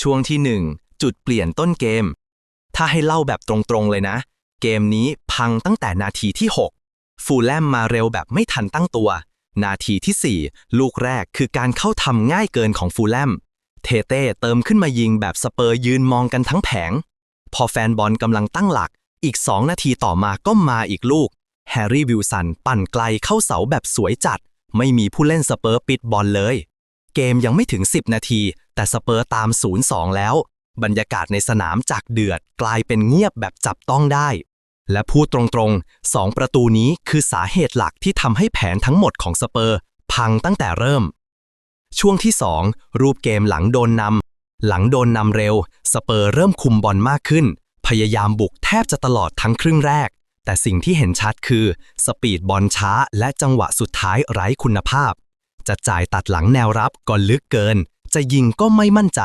ช่วงที่ 1 จุดเปลี่ยนต้นเกม ถ้าให้เล่าแบบตรงๆเลยนะ เกมนี้พังตั้งแต่นาทีที่ 6 ฟูลแลมมาเร็วแบบไม่ทันตั้งตัว นาทีที่ 4 ลูกแรกคือการเข้าทำง่ายเกินของฟูลแลม เทเต้เติมขึ้นมายิงแบบสเปอร์ยืนมองกันทั้งแผง พอแฟนบอลกำลังตั้งหลัก อีก 2 นาทีต่อมาก็มาอีกลูก แฮร์รี่วิลสันปั่นไกลเข้าเสาแบบสวยจัด ไม่มีผู้เล่นสเปอร์ปิดบอลเลย เกมยังไม่ถึง 10 นาที แต่สเปอร์ตาม 0-2 แล้ว บรรยากาศในสนามจากเดือดกลายเป็นเงียบแบบจับต้องได้ และพูดตรงๆ 2 ประตูนี้คือสาเหตุหลักที่ทำให้แผนทั้งหมดของสเปอร์ พังตั้งแต่เริ่ม ช่วงที่ 2 รูปเกมหลังโดนนำหลังโดนนำเร็ว สเปอร์เริ่มคุมบอลมากขึ้น พยายามบุกแทบจะตลอดทั้งครึ่งแรก แต่สิ่งที่เห็นชัดคือ สปีดบอลช้าและจังหวะสุดท้ายไร้คุณภาพ จะจ่ายตัดหลังแนวรับก็ลึกเกิน จะยิงก็ไม่มั่นใจ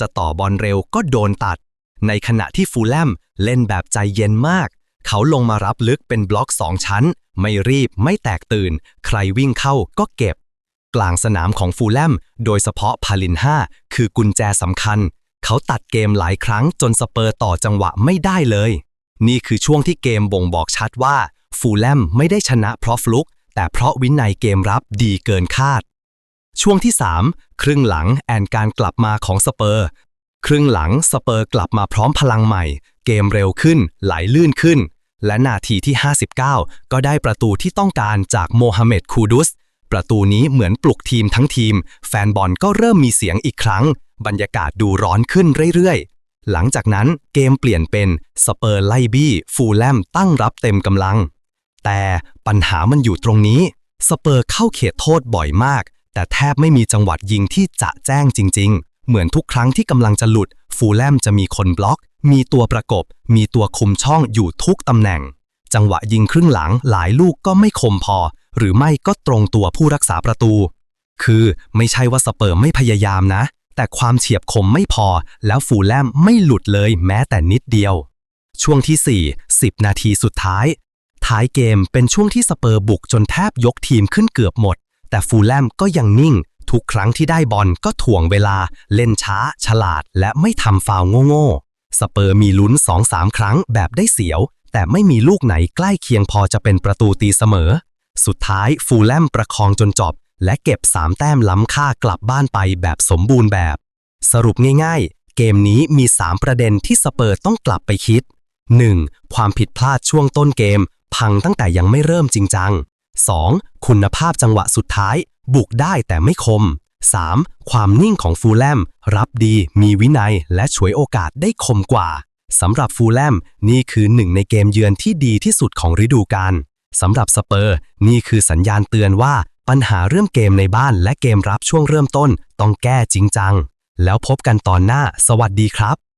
จะต่อบอลเร็วก็โดนตัด ในขณะที่ฟูลแลมเล่นแบบใจเย็นมาก เขาลงมารับลึกเป็นบล็อกสองชั้น ไม่รีบไม่แตกตื่น ใครวิ่งเข้าก็เก็บ กลางสนามของฟูลแลมโดยเฉพาะพาลิน5คือกุญแจสำคัญ เขาตัดเกมหลายครั้งจนสเปอร์ต่อจังหวะไม่ได้เลย นี่คือช่วงที่เกมบ่งบอกชัดว่าฟูลแลมไม่ได้ชนะเพราะฟลุก แต่เพราะวินัยเกมรับดีเกินคาด ช่วงที่ 3 ครึ่งหลังแอนการกลับมาของสเปอร์ ครึ่งหลังสเปอร์กลับมาพร้อมพลังใหม่ เกมเร็วขึ้น ไหลลื่นขึ้น และนาทีที่ 59 ก็ได้ประตูที่ต้องการจากโมฮัมเหม็ดคูดุส ประตูนี้เหมือนปลุกทีมทั้งทีม แฟนบอลก็เริ่มมีเสียงอีกครั้ง บรรยากาศดูร้อนขึ้นเรื่อยๆหลังจากนั้นเกมเปลี่ยนเป็น สเปอร์ไล่บี้ ฟูลแลมตั้งรับเต็มกำลัง แต่ปัญหามันอยู่ตรงนี้ สเปอร์เข้าเขตโทษบ่อยมาก แต่แทบไม่มีจังหวัดยิงที่จะแจ้งจริง ๆ เหมือนทุกครั้งที่กำลังจะหลุด ฟูแลมจะมีคนบล็อก มีตัวประกบ มีตัวคุมช่องอยู่ทุกตำแหน่ง จังหวะยิงครึ่งหลังหลายลูกก็ไม่คมพอ หรือไม่ก็ตรงตัวผู้รักษาประตู คือไม่ใช่ว่าสเปอร์ไม่พยายามนะ แต่ความเฉียบคมไม่พอ แล้วฟูแลมไม่หลุดเลยแม้แต่นิดเดียวช่วงที่ 4 10 นาทีสุดท้าย ท้ายเกมเป็นช่วงที่สเปอร์บุกจนแทบยกทีมขึ้นเกือบหมด แต่ฟูลแลมก็ยังนิ่ง ทุกครั้งที่ได้บอลก็ถ่วงเวลา เล่นช้า ฉลาด และไม่ทำฟาวโง่ๆสเปอร์มีลุ้น2-3ครั้งแบบได้เสียว แต่ไม่มีลูกไหนใกล้เคียงพอจะเป็นประตูตีเสมอ สุดท้ายฟูลแลมประคองจนจบ และเก็บ3แต้มล้ำค่ากลับบ้านไปแบบสมบูรณ์แบบ สรุปง่าย ๆ เกมนี้มี 3 ประเด็นที่สเปอร์ต้องกลับไปคิด 1. ความผิดพลาดช่วงต้นเกม พังตั้งแต่ยังไม่เริ่มจริงจัง 2. คุณภาพจังหวะสุดท้าย บุกได้แต่ไม่คม 3. ความนิ่งของฟูลแลม รับดี มีวินัย และฉวยโอกาสได้คมกว่าสำหรับฟูลแลม นี่คือหนึ่งในเกมเยือนที่ดีที่สุดของฤดูกาลสำหรับสเปอร์ นี่คือสัญญาณเตือนว่าปัญหาเรื่องเกมในบ้านและเกมรับช่วงเริ่มต้น ต้องแก้จริงจัง แล้วพบกันตอนหน้า สวัสดีครับ